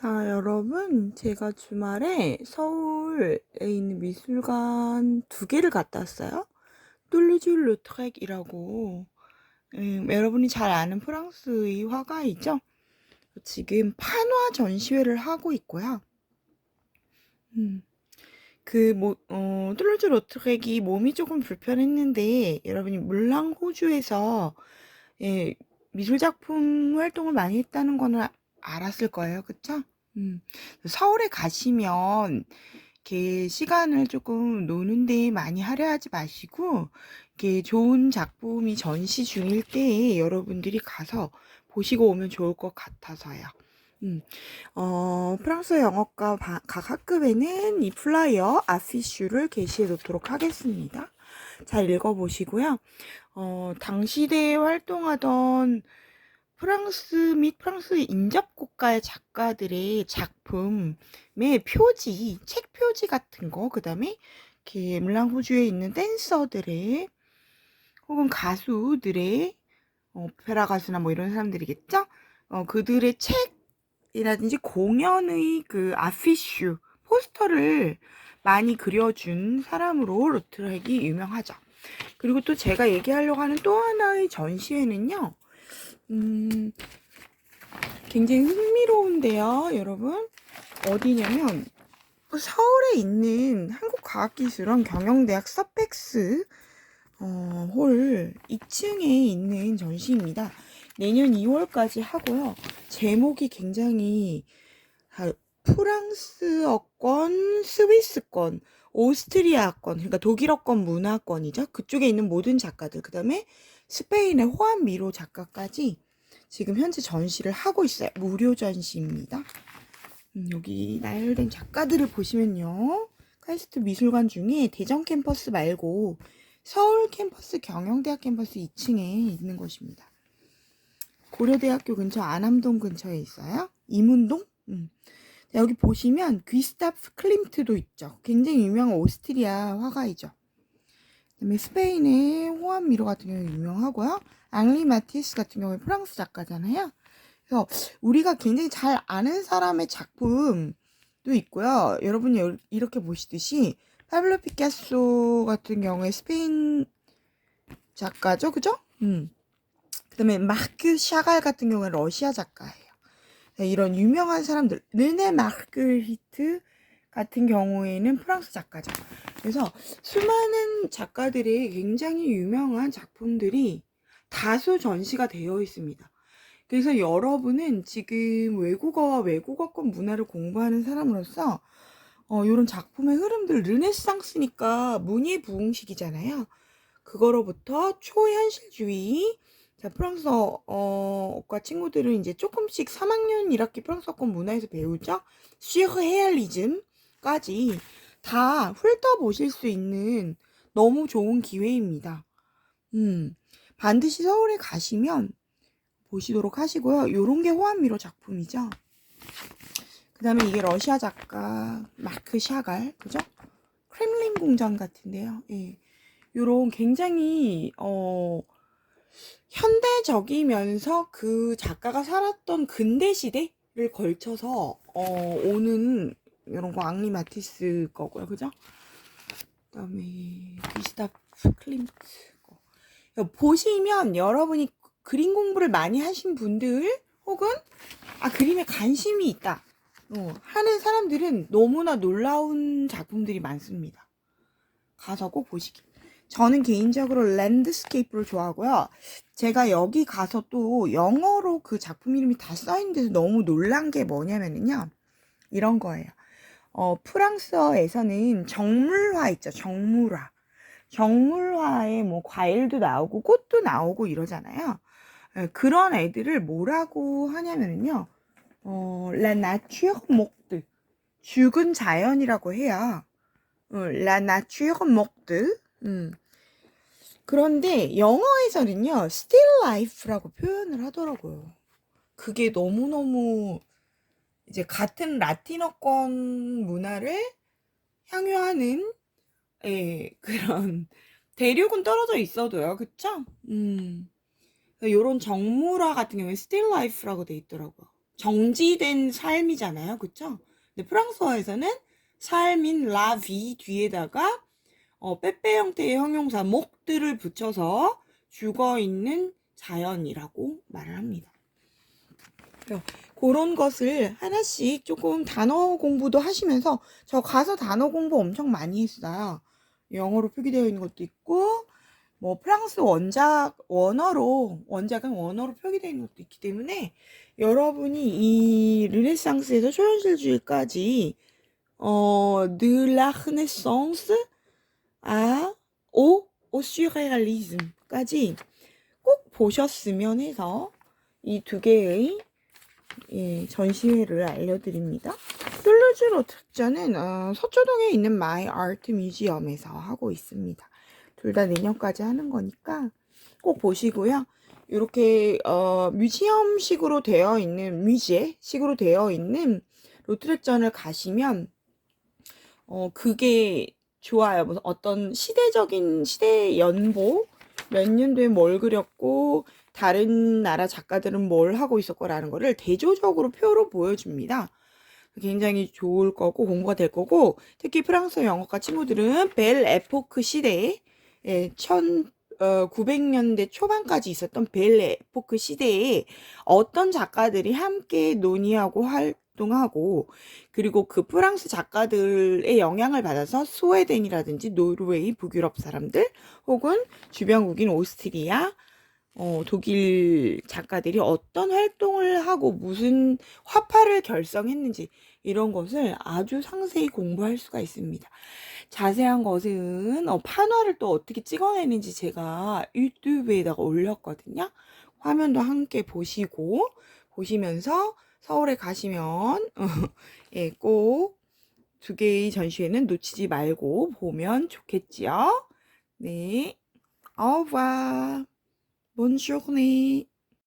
자, 여러분, 제가 주말에 서울에 있는 미술관 두 개를 갔다 왔어요. 뚫루즈 루트렉이라고 음, 여러분이 잘 아는 프랑스의 화가이죠. 지금 판화 전시회를 하고 있고요. 음, 그, 뭐, 어, 뚫루즈 로트렉이 몸이 조금 불편했는데, 여러분이 물랑 호주에서, 예, 미술 작품 활동을 많이 했다는 거는 알았을 거예요. 그쵸? 음, 서울에 가시면, 이렇게 시간을 조금 노는데 많이 할애하지 마시고, 이렇게 좋은 작품이 전시 중일 때에 여러분들이 가서 보시고 오면 좋을 것 같아서요. 음, 어, 프랑스 영어과 바- 각 학급에는 이 플라이어 아피슈를 게시해 놓도록 하겠습니다. 잘 읽어보시고요. 어, 당시대에 활동하던 프랑스 및 프랑스 인접 국가의 작가들의 작품의 표지, 책 표지 같은 거, 그 다음에 이렇게 물랑 호주에 있는 댄서들의 혹은 가수들의 어, 오페라 가수나 뭐 이런 사람들이겠죠? 어, 그들의 책이라든지 공연의 그 아피슈, 포스터를 많이 그려준 사람으로 로트렉이 유명하죠. 그리고 또 제가 얘기하려고 하는 또 하나의 전시회는요. 음, 굉장히 흥미로운데요, 여러분. 어디냐면 서울에 있는 한국과학기술원 경영대학 서펙스 어, 홀 2층에 있는 전시입니다. 내년 2월까지 하고요. 제목이 굉장히 다 프랑스어권, 스위스권, 오스트리아권, 그러니까 독일어권 문화권이죠. 그쪽에 있는 모든 작가들, 그 다음에 스페인의 호안 미로 작가까지 지금 현재 전시를 하고 있어요. 무료 전시입니다. 음, 여기 나열된 작가들을 보시면요. 카이스트 미술관 중에 대전 캠퍼스 말고 서울 캠퍼스 경영대학 캠퍼스 2층에 있는 곳입니다. 고려대학교 근처 안암동 근처에 있어요. 이문동? 음. 여기 보시면 귀스타프 클림트도 있죠. 굉장히 유명한 오스트리아 화가이죠. 그다음에 스페인의 호안 미로 같은 경우 유명하고요. 앙리 마티스 같은 경우에 프랑스 작가잖아요. 그래서 우리가 굉장히 잘 아는 사람의 작품도 있고요. 여러분이 여- 이렇게 보시듯이 파블로 피카소 같은 경우에 스페인 작가죠, 그죠? 음. 그다음에 마크 샤갈 같은 경우는 러시아 작가예요. 네, 이런 유명한 사람들, 르네 마르그리트 같은 경우에는 프랑스 작가죠. 그래서 수많은 작가들의 굉장히 유명한 작품들이 다수 전시가 되어 있습니다. 그래서 여러분은 지금 외국어와 외국어권 문화를 공부하는 사람으로서 어, 이런 작품의 흐름들 르네상스니까 문예 부흥식이잖아요. 그거로부터 초현실주의 자, 프랑스어과 친구들은 이제 조금씩 3학년 1학기 프랑스어권 문화에서 배우죠. 슈르헤알리즘까지 다 훑어보실 수 있는 너무 좋은 기회입니다. 음, 반드시 서울에 가시면 보시도록 하시고요. 요런 게 호환미로 작품이죠. 그 다음에 이게 러시아 작가 마크 샤갈, 그죠? 크렘린 공장 같은데요. 예. 요런 굉장히, 어, 현대적이면서 그 작가가 살았던 근대 시대를 걸쳐서, 어, 오는 이런 거 앙리 마티스 거고요. 그죠? 그 다음에 비스타프 클림트 거. 보시면 여러분이 그림 공부를 많이 하신 분들 혹은 아 그림에 관심이 있다 어, 하는 사람들은 너무나 놀라운 작품들이 많습니다. 가서 꼭 보시기. 저는 개인적으로 랜드스케이프를 좋아하고요. 제가 여기 가서 또 영어로 그 작품 이름이 다 써있는 데서 너무 놀란 게 뭐냐면요. 이런 거예요. 어, 프랑스어에서는 정물화 있죠. 정물화. 정물화에 뭐 과일도 나오고 꽃도 나오고 이러잖아요. 예, 그런 애들을 뭐라고 하냐면요. 어, la nature morte. 죽은 자연이라고 해야. 어, la nature morte. 음. 그런데 영어에서는요, still life라고 표현을 하더라고요. 그게 너무너무 이제 같은 라틴어권 문화를 향유하는 예, 그런 대륙은 떨어져 있어도요. 그쵸? 음. 요런 정물화 같은 경우에 still life라고 돼 있더라고요. 정지된 삶이잖아요. 그쵸? 근데 프랑스어에서는 삶인 라비 뒤에다가 어, 빼빼 형태의 형용사 목들을 붙여서 죽어 있는 자연이라고 말을 합니다. 그런 것을 하나씩 조금 단어 공부도 하시면서 저 가서 단어 공부 엄청 많이 했어요. 영어로 표기되어 있는 것도 있고 뭐 프랑스 원작 원어로 원작은 원어로 표기되어 있는 것도 있기 때문에 여러분이 이 르네상스에서 초현실주의까지 어, de la Renaissance à au, au surréalisme까지 꼭 보셨으면 해서 이 두 개의 예, 전시회를 알려드립니다. 툴루즈 로트전은 어, 서초동에 있는 마이 아트 뮤지엄에서 하고 있습니다. 둘 다 내년까지 하는 거니까 꼭 보시고요. 이렇게 어, 뮤지엄식으로 되어 있는 뮤지식으로 되어 있는 로트렉전을 가시면 어 그게 좋아요. 어떤 시대적인 시대 연보 몇 년도에 뭘 그렸고 다른 나라 작가들은 뭘 하고 있었거라는 거를 대조적으로 표로 보여줍니다. 굉장히 좋을 거고 공부가 될 거고 특히 프랑스어 영어과 친구들은 벨 에포크 시대에 예, 1900년대 초반까지 있었던 벨 에포크 시대에 어떤 작가들이 함께 논의하고 활동하고 그리고 그 프랑스 작가들의 영향을 받아서 스웨덴이라든지 노르웨이, 북유럽 사람들 혹은 주변국인 오스트리아, 어, 독일 작가들이 어떤 활동을 하고 무슨 화파를 결성했는지 이런 것을 아주 상세히 공부할 수가 있습니다. 자세한 것은 어, 판화를 또 어떻게 찍어내는지 제가 유튜브에다가 올렸거든요. 화면도 함께 보시고 보시면서 서울에 가시면 예, 꼭 두 개의 전시회는 놓치지 말고 보면 좋겠지요. 네. Revoir. Bonjour.